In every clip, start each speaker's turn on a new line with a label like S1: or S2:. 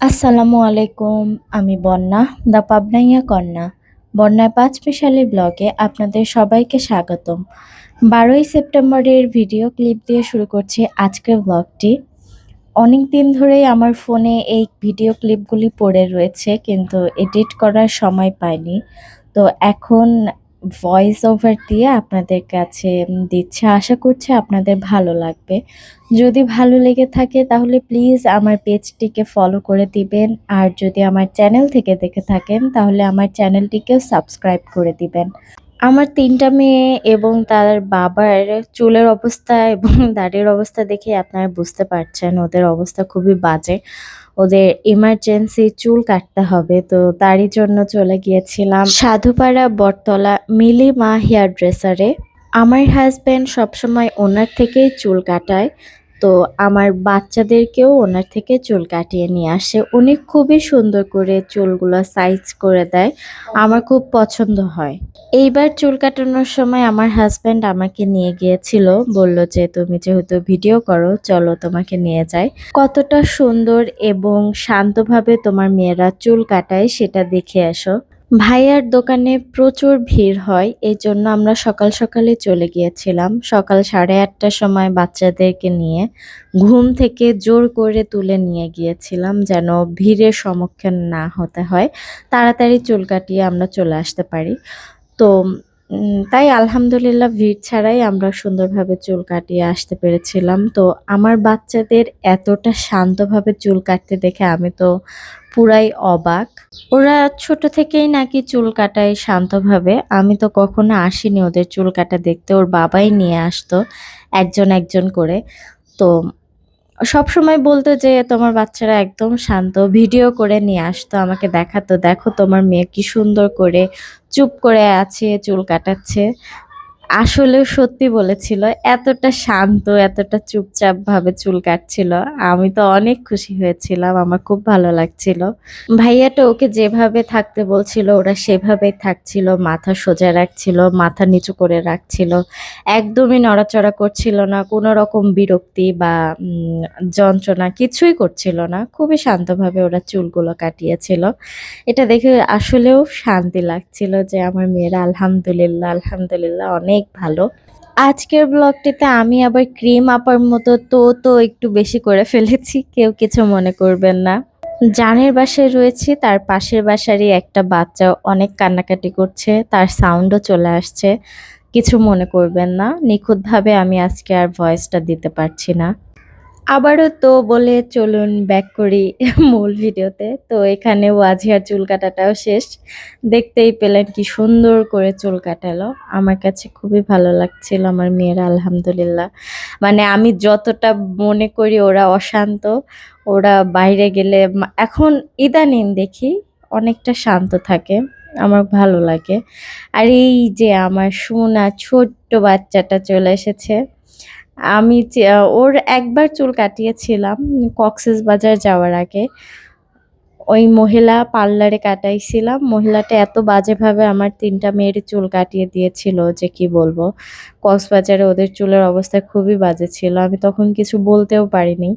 S1: আসসালামু আলাইকুম, আমি বন্যা, দ্য পাবনাইয়া কন্যা। বন্যায় পাঁচ মিশালি ব্লগে আপনাদের সবাইকে স্বাগতম। বারোই সেপ্টেম্বরের ভিডিও ক্লিপ দিয়ে শুরু করছি আজকের ব্লগটি। অনেক দিন ধরেই আমার ফোনে এই ভিডিও ক্লিপগুলি পড়ে রয়েছে, কিন্তু এডিট করার সময় পাইনি। তো এখন ভয়েস ওভার দিয়ে আপনাদের কাছে দিচ্ছে। আশা করছি আপনাদের ভালো লাগবে। যদি ভালো লেগে থাকে তাহলে প্লিজ আমার পেজটিকে ফলো করে দিবেন। আর যদি আমার চ্যানেল থেকে দেখে থাকেন তাহলে আমার চ্যানেলটিকেও সাবস্ক্রাইব করে দিবেন। আমার তিনটা মেয়ে এবং তার বাবার চুলের অবস্থা এবং দাড়ির অবস্থা দেখে আপনারা বুঝতে পারছেন, ওদের অবস্থা খুবই বাজে। ওদের ইমার্জেন্সি চুল কাটতে হবে, তো তারই জন্য চলে গিয়েছিলাম সাধুপাড়া বটতলা মিলি মা হেয়ার ড্রেসারে। আমার হাজব্যান্ড সবসময় ওনার থেকেই চুল কাটায়। তো আমার বাচ্চাদেরকেও ওনার থেকে চুল কাটিয়ে নিয়ে আসে। উনি খুবই সুন্দর করে চুলগুলো সাইজ করে দেয়। আমার খুব পছন্দ হয়। এইবার চুল কাটানোর সময় আমার হাজব্যান্ড আমাকে নিয়ে গিয়েছিল। বলল যে, তুমি যেহেতু ভিডিও করো, চলো তোমাকে নিয়ে যাই। কতটা সুন্দর এবং শান্তভাবে তোমার মেয়েরা চুল কাটায় সেটা দেখে আসো। ভাইয়ার দোকানে প্রচুর ভিড় হয় এই জন্য আমরা সকাল সকালে চলে গিয়েছিলাম। সকাল সাড়ে আটটার সময় বাচ্চাদেরকে নিয়ে ঘুম থেকে জোর করে তুলে নিয়ে গিয়েছিলাম যেন ভিড়ের সম্মুখীন না হতে হয়। তাড়াতাড়ি চুল কাটিয়ে আমরা চলে আসতে পারি। তো তাই আলহামদুলিল্লাহ ভিড় ছাড়াই আমরা সুন্দরভাবে চুল কাটিয়ে আসতে পেরেছিলাম। তো আমার বাচ্চাদের এতটা শান্তভাবে চুল কাটতে দেখে আমি তো পুরাই অবাক। ওরা ছোট থেকেই নাকি চুল কাটায় শান্তভাবে। আমি তো কখনো আসিনি ওদের চুল কাটা দেখতে। ওর বাবাই নিয়ে আসতো একজন একজন করে। তো সব সময় বলতো যে, তোমার বাচ্চারা একদম শান্ত, ভিডিও করে নিয়ে আসতো আমাকে দেখাতো। দেখো তোমার মেয়ে কি সুন্দর করে চুপ করে আছে, চুল কাটাচ্ছে। আসলেও সত্যি বলেছিল, এতটা শান্ত, এতটা চুপচাপ ভাবে চুল কাটছিল। আমি তো অনেক খুশি হয়েছিলাম, আমার খুব ভালো লাগছিল। ভাইয়াটা ওকে যেভাবে থাকতে বলছিল, ওরা সেভাবেই থাকছিল, মাথা সোজা রাখছিল, মাথা নিচু করে রাখছিল। একদমই নড়াচড়া করছিল না, কোনো রকম বিরক্তি বা যন্ত্রণা কিছুই করছিল না। খুবই শান্তভাবে ওরা চুলগুলো কাটিয়েছিল। এটা দেখে আসলেও শান্তি লাগছিল যে, আমার মেয়েরা আলহামদুলিল্লাহ আলহামদুলিল্লাহ, অনেক ভালো। আজকের ব্লগটিতে আমি আবার ক্রিম আপার মতো তো তো একটু বেশি করে ফেলেছি, কেউ কিছু মনে করবেন না। জানের বাসায় রয়েছি, তার পাশের বাসারই একটা বাচ্চা অনেক কান্নাকাটি করছে, তার সাউন্ডও চলে আসছে। কিছু মনে করবেন না, নিখুঁতভাবে আমি আজকে আর ভয়েসটা দিতে পারছি না। আবারও তো বলে চলুন ব্যাক করি মূল ভিডিওতে। তো এখানে ওয়াজিয়ার চুল কাটাটাও শেষ। দেখতেই পেলেন কি সুন্দর করে চুল কাটালো। আমার কাছে খুবই ভালো লাগছিল, আমার মেয়েরা আলহামদুলিল্লাহ। মানে আমি যতটা মনে করি ওরা অশান্ত, ওরা বাইরে গেলে এখন ইদানিং দেখি অনেকটা শান্ত থাকে, আমার ভালো লাগে। আর এই যে আমার সোনা ছোট্ট বাচ্চাটা চলে এসেছে আমি ওর একবার চুল কাটিয়েছিলাম কক্সেস বাজার যাওয়ার আগে। ওই মহিলা পার্লারে কাটাইছিলাম। মহিলাটা এত বাজেভাবে আমার তিনটা মেয়ের চুল কাটিয়ে দিয়েছিল যে কি বলব। কক্সবাজারে ওদের চুলের অবস্থা খুবই বাজে ছিল। আমি তখন কিছু বলতেও পারিনি।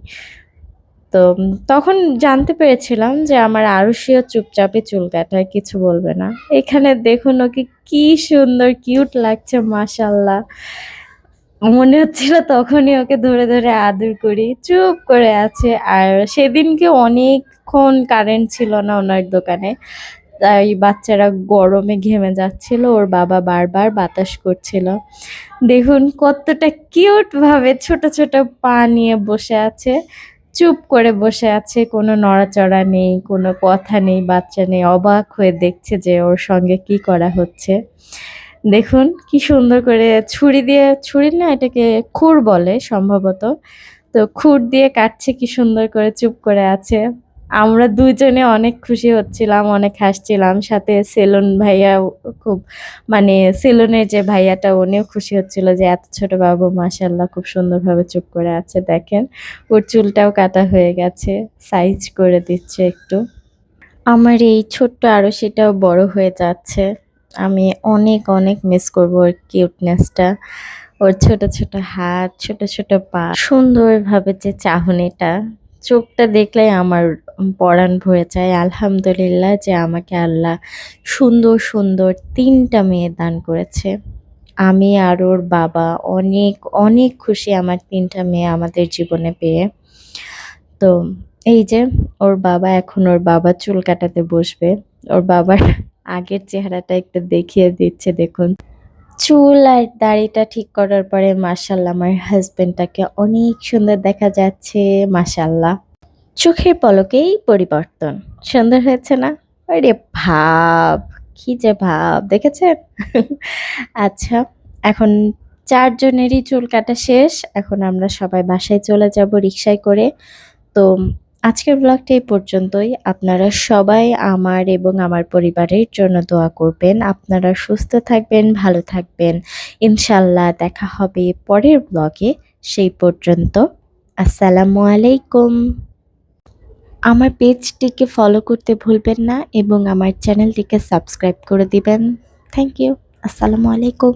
S1: তো তখন জানতে পেরেছিলাম যে আমার আরুষিও চুপচাপে চুল কাটায়, কিছু বলবে না। এখানে দেখুন ওকে কি সুন্দর, কিউট লাগছে, মাশাল্লাহ। মনে হচ্ছিল তখনই ওকে ধরে ধরে আদর করি, চুপ করে আছে। আর সেদিনকে অনেকক্ষণ কারেন্ট ছিল না ওনার দোকানে, তাই বাচ্চারা গরমে ঘেমে যাচ্ছিল, ওর বাবা বারবার বাতাস করছিল। দেখুন কতটা কিউট ভাবে ছোট ছোট পা নিয়ে বসে আছে, চুপ করে বসে আছে, কোনো নড়াচড়া নেই, কোনো কথা নেই, বাচ্চা নেই, অবাক হয়ে দেখছে যে ওর সঙ্গে কি করা হচ্ছে। দেখুন কি সুন্দর করে ছুরি দিয়ে, ছুরি না এটাকে খুর বলে সম্ভবত। তো খুর দিয়ে কাটছে কি সুন্দর করে চুপ করে আছে। আমরা দুজনে অনেক খুশি হচ্ছিলাম, অনেক হাসছিলাম। সাথে সেলুন ভাইয়া খুব মানে সেলুনের যে ভাইয়াটা, উনিও খুশি হচ্ছিল যে এত ছোট বাবু মাশাল্লাহ খুব সুন্দরভাবে চুপ করে আছে। দেখেন, ওর চুলটাও কাটা হয়ে গেছে সাইজ করে দিচ্ছে একটু। আমার এই ছোট্ট আরও সেটাও বড় হয়ে যাচ্ছে। আমি অনেক অনেক মিস করব ওর কিউটনেসটা ওর ছোট ছোট হাত, ছোট ছোট পা, সুন্দরভাবে যে চাহনিটা, চোখটা দেখলে আমার পরাণ ভরে যায়। আলহামদুলিল্লাহ যে আমাকে আল্লাহ সুন্দর সুন্দর তিনটা মেয়ে দান করেছে। আমি আর ওর বাবা অনেক অনেক খুশি আমার তিনটা মেয়ে আমাদের জীবনে পেয়ে। তো এই যে, ওর বাবা এখন ওর বাবা চুল কাটাতে বসবে। ওর বাবার আগের চেহারাটা একটু দেখিয়ে দিচ্ছে, দেখুন। চুল আর দাড়িটা ঠিক করার পরে মাশাল্লাহ আমার হাজবেন্ডটাকে অনেক সুন্দর দেখা যাচ্ছে মাশাল্লাহ চোখের পলকেই পরিবর্তন, সুন্দর হয়েছে না? আরে ভাব, কি যে ভাব, দেখেছেন? আচ্ছা এখন চারজনেরই চুল কাটা শেষ, এখন আমরা সবাই বাসায় চলে যাব রিক্সায় করে। তো আজকের ব্লগটা এই পর্যন্তই। আপনারা সবাই আমার এবং আমার পরিবারের জন্য দোয়া করবেন। আপনারা সুস্থ থাকবেন, ভালো থাকবেন। ইনশাল্লাহ দেখা হবে পরের ব্লগে সেই পর্যন্ত আসসালামু আলাইকুম। আমার পেজটিকে ফলো করতে ভুলবেন না এবং আমার চ্যানেলটিকে সাবস্ক্রাইব করে দিবেন। থ্যাংক ইউ আসসালামু আলাইকুম।